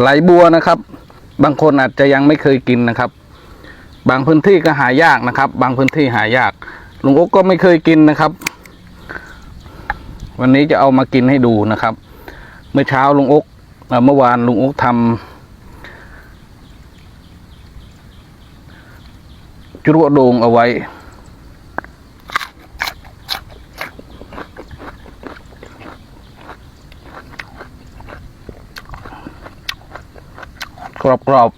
ไหลบัวนะครับ บางคนอาจจะยังไม่เคยกินนะครับ บางพื้นที่ก็หายากนะครับ บางพื้นที่หายาก ลุงอุ๊กก็ไม่เคยกินนะครับ วันนี้จะเอามากินให้ดูนะครับ เมื่อเช้าลุงอุ๊กเมื่อวานลุงอุ๊กทำจุรวโดงเอาไว้ กรอบกรอบ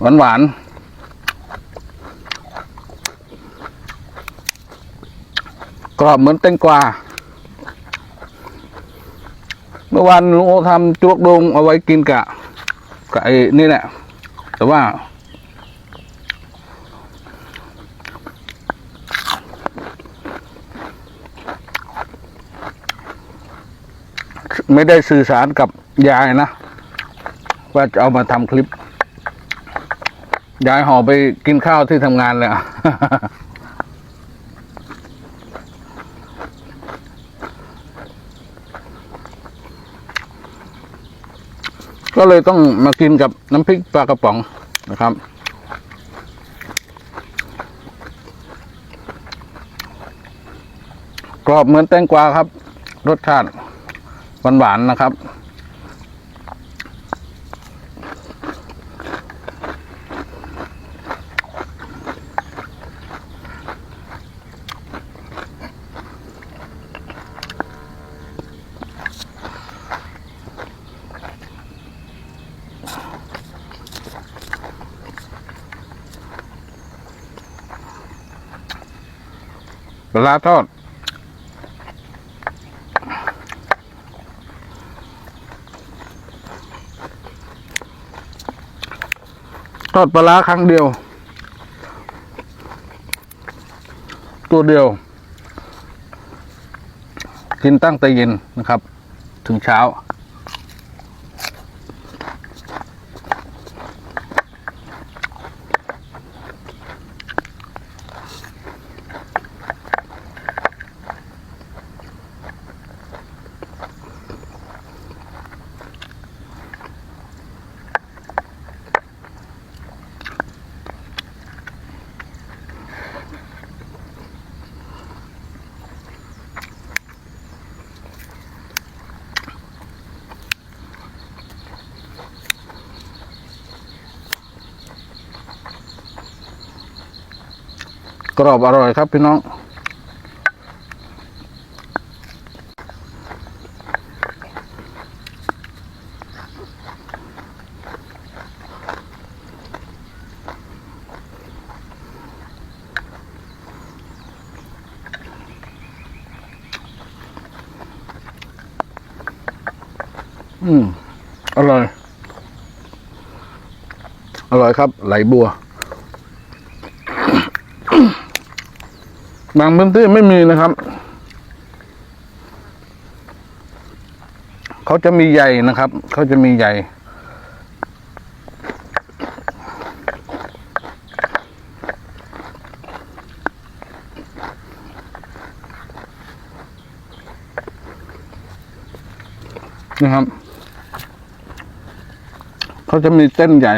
หวานหวานกรอบเหมือนแตงกวาเมื่อวานลุงโอทำจวกดงเอาไว้กินกะกับไอ้นี่แหละ แต่ว่า ไม่ได้สื่อสารกับยายนะ ว่าจะเอามาทำคลิปยายหอไปกินข้าวที่ทำงานเลยก็เลยต้องมากินกับน้ำพริกปลากระป๋องนะครับ กรอบเหมือนแตงกวาครับ รสชาติหวานๆนะครับ ปลาทอดทอดปลาครั้งเดียว ตัวเดียว กินตั้งแต่เย็นนะครับ ถึงเช้า กรอบอร่อยครับพี่น้อง อืม อร่อย อร่อยครับ ไหลบัว บางพื้นที่ไม่มีนะครับ เขาจะมีใยนะครับ เขาจะมีใยนะครับ เขาจะมีเส้นใหญ่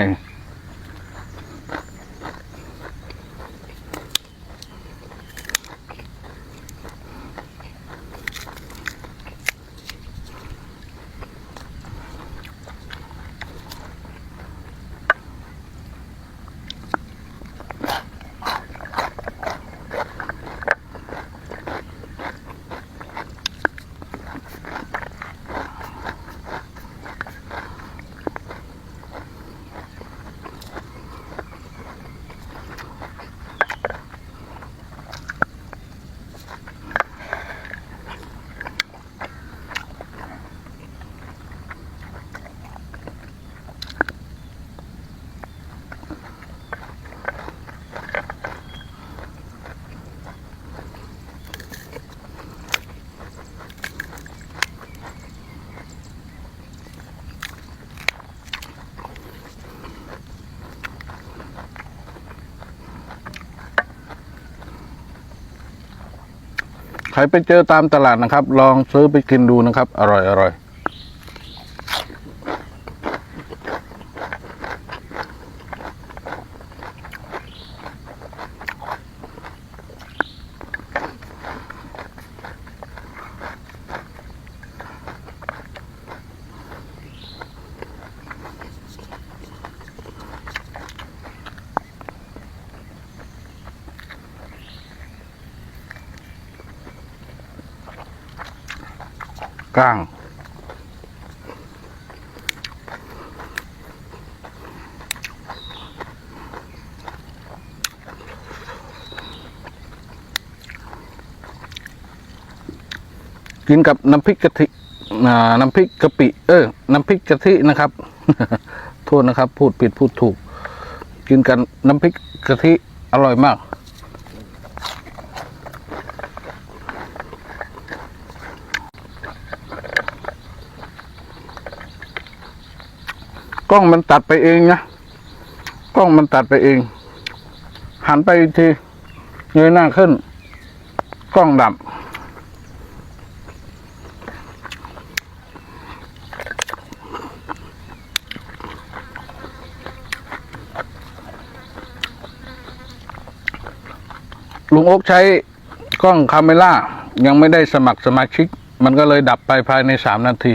ใครไปเจอตามตลาดนะครับ ลองซื้อไปกินดูนะครับ อร่อยอร่อย ก้าง กินกับน้ำพริกกะทิน้ำพริกกะปิ เออ น้ำพริกกะทินะครับ โทษนะครับ พูดผิดพูดถูก กินกันน้ำพริกกะทิอร่อยมาก กล้องมันตัดไปเองนะกล้องมันตัดไปเอง หันไปอีกทีเงยหน้าขึ้น กล้องดับลุงโอ๊กใช้กล้องคาเมล่ายังไม่ได้สมัครสมาชิก มันก็เลยดับไปภายในสามนาที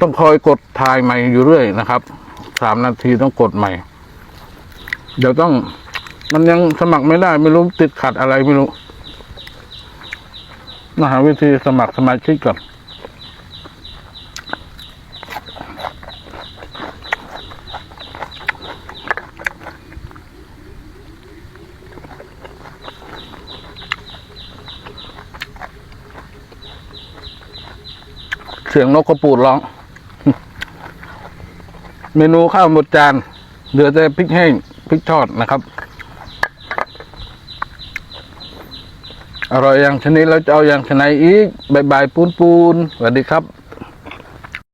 ต้องคอยกดถ่ายใหม่อยู่เรื่อยนะครับสามนาทีต้องกดใหม่ เดี๋ยวต้อง มันยังสมัครไม่ได้ ไม่รู้ติดขัดอะไรไม่รู้มาหาวิธีสมัครสมาชิกก่อนเสียงนกกระปูดร้อง เมนูข้าวหมดจานเหลือแต่พริกแห้งพริกทอดนะครับ อร่อยอย่างชนิดเราจะเอาอย่างชนิดอีกบายบายปูนปูนสวัสดีครับ